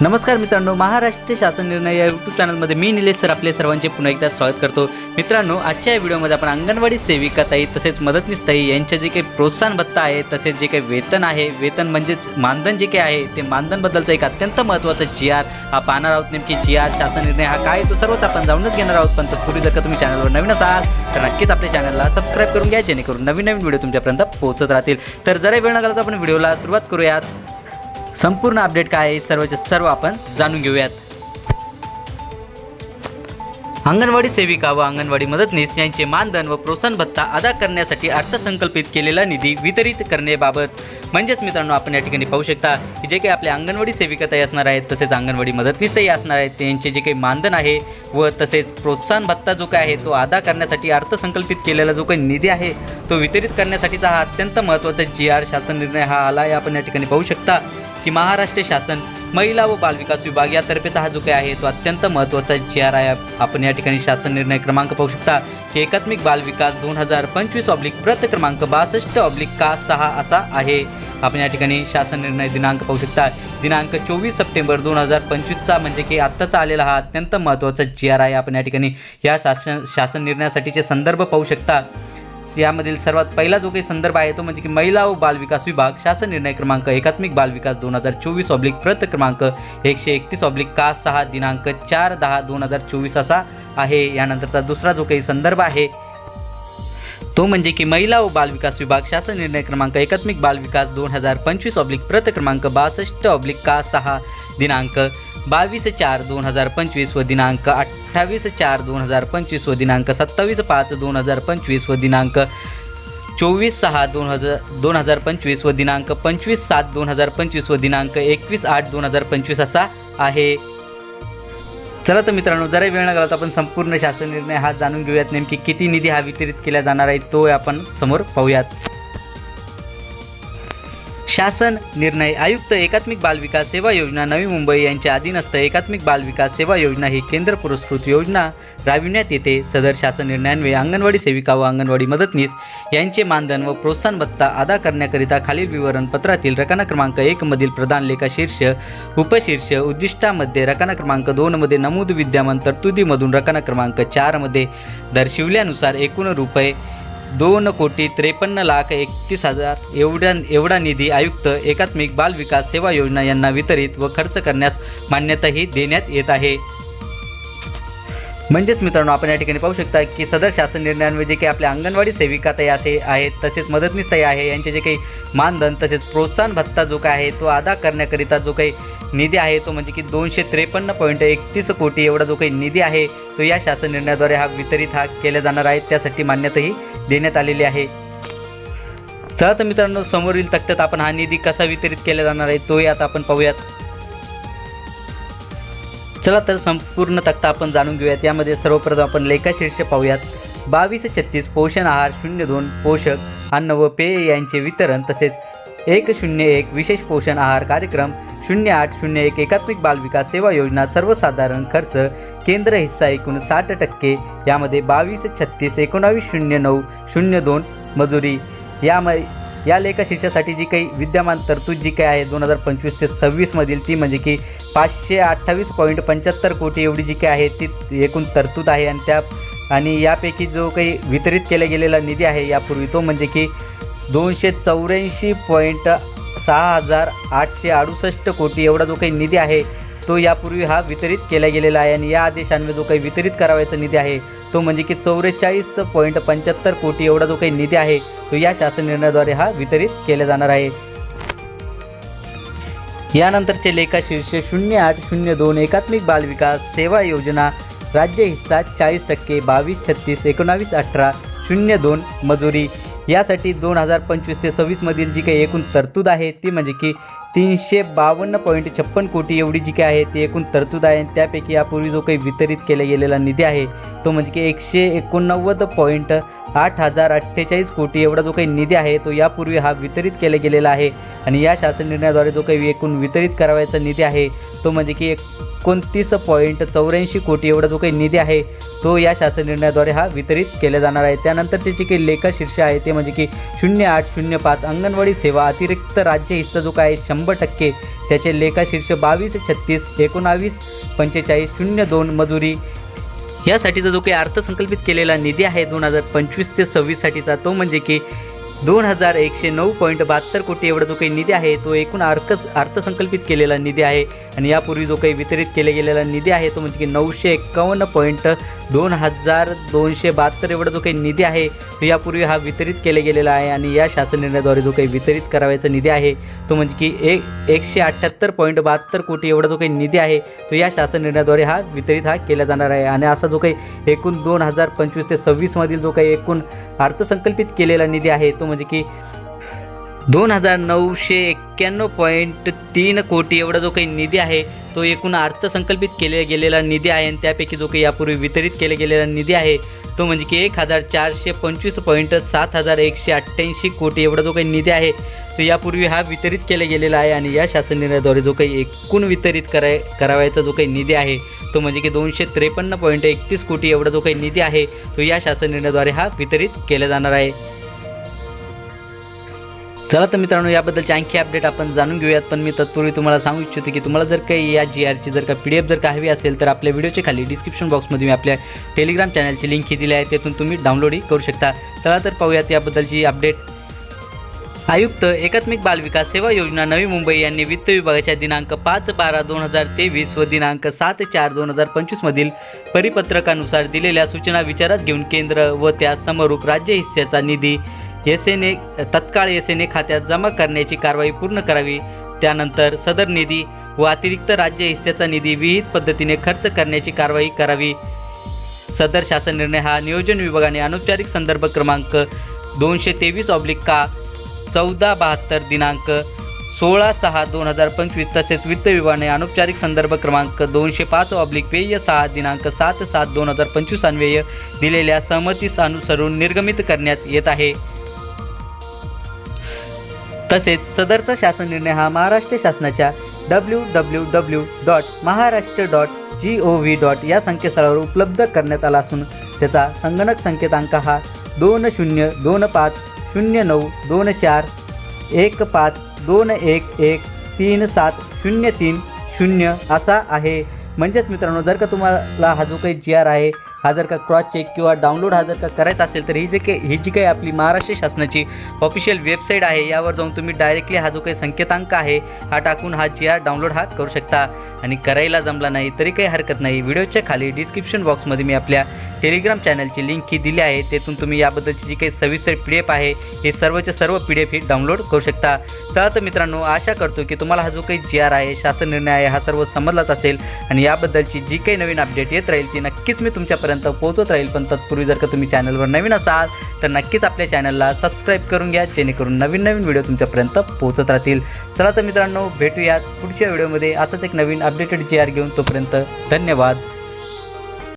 नमस्कार मित्रांनो महाराष्ट्र शासन निर्णय या यूट्यूब चॅनलमध्ये मी निलेश सर आपले सर्वांचे पुन्हा एकदा स्वागत करतो. मित्रांनो आजच्या या व्हिडिओमध्ये आपण अंगणवाडी सेविका ताई तसेच मदतनीस ताई यांचे जे काही प्रोत्साहन भत्ता आहे तसेच जे काही वेतन आहे वेतन म्हणजेच मानधन जे काही आहे ते मानधनबद्दलचा एक अत्यंत महत्त्वाचा जी आर हा पाहणार आहोत. नेमकी जी आर शासन निर्णय हा काय तो सर्वच आपण जाऊनच घेणार आहोत. पण तत्पूर्वी जर का तुम्ही चॅनलवर नवीन असाल तर नक्कीच आपल्या चॅनलला सबस्क्राईब करून घ्या जेणेकरून नवीन नवीन व्हिडिओ तुमच्यापर्यंत पोहोचत राहतील. तर जरा वेळ न घालता आपण व्हिडिओला सुरुवात करूयात. संपूर्ण अपडेट काय आहे सर्वच्या सर्व आपण जाणून घेऊयात. अंगणवाडी सेविका व अंगणवाडी मदतनीस यांचे मानधन व प्रोत्साहन भत्ता अदा करण्यासाठी अर्थसंकल्पित केलेला निधी वितरित करण्याबाबत. म्हणजेच मित्रांनो आपण या ठिकाणी पाहू शकता की जे काही आपल्या अंगणवाडी सेविका ताई असणार आहेत तसेच अंगणवाडी मदतनीसही असणार आहेत त्यांचे जे काही मानधन आहे व तसेच प्रोत्साहन भत्ता जो काय आहे तो अदा करण्यासाठी अर्थसंकल्पित केलेला जो काही निधी आहे तो वितरित करण्यासाठीचा हा अत्यंत महत्त्वाचा जी आर शासन निर्णय हा आला आहे. आपण या ठिकाणी पाहू शकता की महाराष्ट्र शासन महिला व बालविकास विभाग यातर्फेचा हा जो काही आहे तो अत्यंत महत्त्वाचा जी आर आहे. आपण या ठिकाणी शासन निर्णय क्रमांक पाहू शकता की एकात्मिक बालविकास दोन हजार पंचवीस ऑब्लिक प्रत क्रमांक बासष्ट ऑब्लिक का सहा असा आहे. आपण या ठिकाणी शासन निर्णय दिनांक पाहू शकता. दिनांक चोवीस सप्टेंबर दोन हजार पंचवीसचा म्हणजे की आत्ताचा आलेला हा अत्यंत महत्त्वाचा जी आर आहे. आपण या ठिकाणी या शासन शासन निर्णयासाठीचे संदर्भ पाहू शकता. यामधील सर्वात पहिला जो काही संदर्भ आहे तो म्हणजे की महिला व बालविकास विभाग शासन निर्णय क्रमांक एकात्मिक बालविकास दोन हजार चोवीस ऑब्लिक प्रत क्रमांक एकशे एकतीस ऑब्लिक का सहा दिनांक चार दहा दोन हजार चोवीस असा आहे. यानंतरचा दुसरा जो काही संदर्भ आहे तो म्हणजे की महिला व बालविकास विभाग शासन निर्णय क्रमांक एकात्मिक बालविकास दोन हजार पंचवीस ऑब्लिक प्रत क्रमांक बासष्ट ऑब्लिक का सहा दिनांक बावीस चार दोन हजार पंचवीस व दिनांक अठ्ठावीस चार दोन हजार पंचवीस व दिनांक सत्तावीस पाच दोन हजार पंचवीस व दिनांक चोवीस सहा दोन हजार दोन हजार पंचवीस व दिनांक पंचवीस सात दोन हजार पंचवीस व दिनांक एकवीस आठ दोन हजार पंचवीस असा आहे. चला तर मित्रांनो जरा वेळ न घालवता आपण संपूर्ण शासन निर्णय हा जाणून घेऊयात नेमकी किती निधी हा वितरित केला जाणार आहे तो आपण समोर पाहूयात. शासन निर्णय आयुक्त एकात्मिक बालविकास सेवा योजना नवी मुंबई यांच्या अधीनस्थ एकात्मिक बालविकास सेवा योजना ही केंद्र पुरस्कृत योजना राबविण्यात येते. सदर शासन निर्णयान्वये अंगणवाडी सेविका व अंगणवाडी मदतनीस यांचे मानधन व प्रोत्साहन भत्ता अदा करण्याकरिता खालील विवरणपत्रातील रकाना क्रमांक एकमधील प्रधान लेखा शीर्ष उपशीर्ष उद्दिष्टामध्ये रकाना क्रमांक दोनमध्ये नमूद विद्यमान तरतुदीमधून रकाना क्रमांक चारमध्ये दर्शविल्यानुसार एकूण रुपये दोन कोटी त्रेपन्न लाख एकतीस हजार एवढ्या एवढा निधी आयुक्त एकात्मिक बाल विकास सेवा योजना यांना वितरित व खर्च करण्यास मान्यताही देण्यात येत आहे. म्हणजेच मित्रांनो आपण या ठिकाणी पाहू शकता की सदर शासन निर्णयांमध्ये जे काही आपल्या अंगणवाडी सेविका तया असे आहेत तसेच मदतनीस ताई आहे यांचे जे काही मानधन तसेच प्रोत्साहन भत्ता जो काय आहे तो अदा करण्याकरिता जो काही निधी आहे तो म्हणजे की दोनशे त्रेपन्न पॉईंट एकतीस कोटी एवढा जो काही निधी आहे तो या शासन निर्णयाद्वारे हा वितरित हा केला जाणार आहे. त्यासाठी मान्यताही देण्यात आलेली आहे. चला तर मित्रांनो समोरील तक्त्यात आपण हा निधी कसा वितरित केला जाणार आहे तोही आता आपण पाहूयात. चला तर संपूर्ण तक्ता आपण जाणून घेऊयात. यामध्ये सर्वप्रथम आपण लेखाशीर्ष पाहूयात. बावीस छत्तीस पोषण आहार शून्य दोन पोषक अन्न व पेय यांचे वितरण तसेच एक शून्य एक विशेष पोषण आहार कार्यक्रम शून्य आठ शून्य एक एकात्मिक बालविकास सेवा योजना सर्वसाधारण खर्च केंद्र हिस्सा एकूण साठ टक्के यामध्ये बावीस छत्तीस एकोणावीस शून्य नऊ शून्य दोन मजुरी. याम या लेखाशीर्षासाठी जी काही विद्यमान तरतूद जी काही आहे दोन हजार पंचवीस ते सव्वीसमधील ती म्हणजे की पाचशे अठ्ठावीस पॉईंट पंच्याहत्तर कोटी एवढी जी काही आहे ती एकूण तरतूद आहे. आणि त्या आणि यापैकी जो काही वितरित केला गेलेला निधी आहे यापूर्वी तो म्हणजे की दोनशे चौऱ्याऐंशी पॉईंट सहा हजार आठशे अडुसष्ट कोटी एवढा जो काही निधी आहे तो यापूर्वी हा वितरित केला गेलेला आहे आणि या आदेशान्वये जो काही वितरित करावायचा निधी आहे तो म्हणजे की चौवेचाळीस पॉईंट पंच्याहत्तर कोटी एवढा जो काही निधी आहे तो या शासन निर्णयाद्वारे हा वितरित केला जाणार आहे. यानंतरचे लेखा शीर्ष शून्य आठ शून्य दोन एकात्मिक बालविकास सेवा योजना राज्य हिस्सा चाळीस टक्के बावीस छत्तीस एकोणावीस अठरा शून्य दोन मजुरी यासाठी दोन हजार पंचवीस ते सव्वीसमधील जी काही एकूण तरतूद आहे ती म्हणजे की तीनशे बावन्न पॉईंट छप्पन कोटी एवढी जी काही आहे ती एकूण तरतूद आहे. आणि त्यापैकी यापूर्वी जो काही वितरित केला गेलेला निधी आहे तो म्हणजे की एकशे एकोणनव्वद पॉईंट आठ हजार अठ्ठेचाळीस कोटी एवढा जो काही निधी आहे तो यापूर्वी हा वितरित केला गेलेला आहे. आणि या शासन निर्णयाद्वारे जो काही एकूण वितरित करावायचा निधी आहे तो म्हणजे की एकोणतीस पॉईंट चौऱ्याऐंशी कोटी एवढा जो काही निधी आहे तो या शासन निर्णयाद्वारे हा वितरित केला जाणार आहे. त्यानंतरचे जे काही लेखा शीर्ष आहे ते म्हणजे की शून्य आठ शून्य पाच अंगणवाडी सेवा अतिरिक्त राज्य हिस्सा जो काय शंभर टक्के. त्याचे लेखा शीर्ष बावीस छत्तीस एकोणावीस पंचेचाळीस शून्य दोन मजुरी. यासाठीचा जो काही अर्थसंकल्पित केलेला निधी आहे दोन हजार पंचवीस ते सव्वीससाठीचा तो म्हणजे की दोन हजार एकशे नऊ पॉईंट बहात्तर कोटी एवढा जो काही निधी आहे तो एकूण अर्थ अर्थसंकल्पित केलेला निधी आहे. आणि यापूर्वी जो काही वितरित केला गेलेला निधी आहे तो म्हणजे की नऊशे एक्कावन्न पॉईंट दोन हजार दोनशे बहात्तर एवढा जो काही निधी आहे तो यापूर्वी हा वितरित केला गेलेला आहे आणि या शासन निर्णयाद्वारे जो काही वितरित करावायचा निधी आहे तो म्हणजे की एक एकशे अठ्ठ्याहत्तर पॉईंट बहात्तर कोटी एवढा जो काही निधी आहे तो या शासन निर्णयाद्वारे हा वितरित हा केला जाणार आहे. आणि असा जो काही एकूण दोन हजार पंचवीस ते सव्वीसमधील जो काही एकूण अर्थसंकल्पित केलेला निधी आहे तो म्हणजे की दोन हजार नऊशे एक्क्याण्णव पॉईंट तीन कोटी एवढा जो काही निधी आहे तो एकूण अर्थसंकल्पित केले गेलेला निधी आहे आणि त्यापैकी जो काही यापूर्वी वितरित केला गेलेला निधी आहे तो म्हणजे की एक हजार चारशे पंचवीस पॉईंट सात हजार एकशे अठ्ठ्याऐंशी कोटी एवढा जो काही निधी आहे तो यापूर्वी हा वितरित केला गेलेला आहे आणि या शासन निर्णयाद्वारे जो काही एकूण वितरित कराय करावायचा जो काही निधी आहे तो म्हणजे की दोनशे त्रेपन्न पॉईंट एकतीस कोटी एवढा जो काही निधी आहे तो या शासन निर्णयाद्वारे हा वितरित केला जाणार आहे. चला तर मित्रांनो याबद्दलचे आणखी अपडेट आपण जाणून घेऊयात. पण मी तत्पूर्वी तुम्हाला सांगू इच्छितो की तुम्हाला जर काही या जी आरची जर का पी डी एफ जर का हवी असेल तर आपल्या व्हिडिओच्या खाली डिस्क्रिप्शन बॉक्समध्ये मी आपल्या टेलिग्राम चॅनलची लिंक ही दिली आहे. त्यातून तुम्ही डाउनलोडही करू शकता. चला तर पाहूयात याबद्दलची अपडेट आयुक्त एकात्मिक बाल विकास सेवा योजना नवी मुंबई यांनी वित्त विभागाच्या दिनांक पाच बारा दोन हजार तेवीस व दिनांक सात चार दोन हजार पंचवीसमधील परिपत्रकानुसार दिलेल्या सूचना विचारात घेऊन केंद्र व त्या समरूप राज्य हिस्स्याचा निधी एस एन ए तत्काळ एस एन ए खात्यात जमा करण्याची कारवाई पूर्ण करावी त्यानंतर सदर निधी व अतिरिक्त राज्य हिस्स्याचा निधी विहित पद्धतीने खर्च करण्याची कारवाई करावी. सदर शासन निर्णय हा नियोजन विभागाने अनौपचारिक संदर्भ क्रमांक दोनशे तेवीस ऑब्लिक का चौदा बहात्तर दिनांक सोळा सहा दोन हजार पंचवीस तसेच वित्त विभागाने अनौपचारिक संदर्भ क्रमांक दोनशे पाच ऑब्लिक व्यय सहा दिनांक सात सात दोन हजार पंचवीस अन्वय दिलेल्या सहमतीस अनुसरून निर्गमित करण्यात येत आहे. तसेच सदरचा शासन निर्णय हा महाराष्ट्र शासनाच्या W W W dot Maharashtra dot G O V dot या संकेतस्थळावर उपलब्ध करण्यात आला असून त्याचा संगणक संकेतांक हा दोन शून्य दोन पाच शून्य नऊ दोन चार एक पाच दोन एक एक तीन सात शून्य तीन शून्य असा आहे. म्हणजेच मित्रांनो जर का तुम्हाला हा जो काही जी आर आहे हा जर का क्रॉस चेक किंवा डाउनलोड हा जर का करायचा असेल तर ही जे काही ही जी काही आपली महाराष्ट्र शासनाची ऑफिशियल वेबसाईट आहे यावर जाऊन तुम्ही डायरेक्टली हा जो काही संकेतांक आहे हा टाकून हा जी आर डाउनलोड हा करू शकता. आणि करायला जमला नाही तरी काही हरकत नाही. व्हिडिओच्या खाली डिस्क्रिप्शन बॉक्समध्ये मी आपल्या टेलिग्राम चॅनलची लिंक ही दिली आहे. तेथून तुम्ही याबद्दलची जी काही सविस्तर पी डी एफ आहे हे सर्वच्या सर्व पी डी एफ ही डाउनलोड करू शकता. तर मित्रांनो आशा करतो की तुम्हाला हा जो काही जी आर आहे शासन निर्णय आहे हा सर्व समजलाच असेल आणि याबद्दलची जी काही नवीन अपडेट येत राहील ती नक्कीच मी तुमच्यापर्यंत पोहोचत राहील. पण तत्पूर्वी जर का तुम्ही चॅनलवर नवीन असाल तर नक्कीच आपल्या चॅनलला सबस्क्राईब करून घ्या जेणेकरून नवीन नवीन व्हिडिओ तुमच्यापर्यंत पोहोचत राहतील. चला तर मित्रांनो भेटूयात पुढच्या व्हिडिओमध्ये असंच एक नवीन अपडेटेड जी आर घेऊन तोपर्यंत धन्यवाद.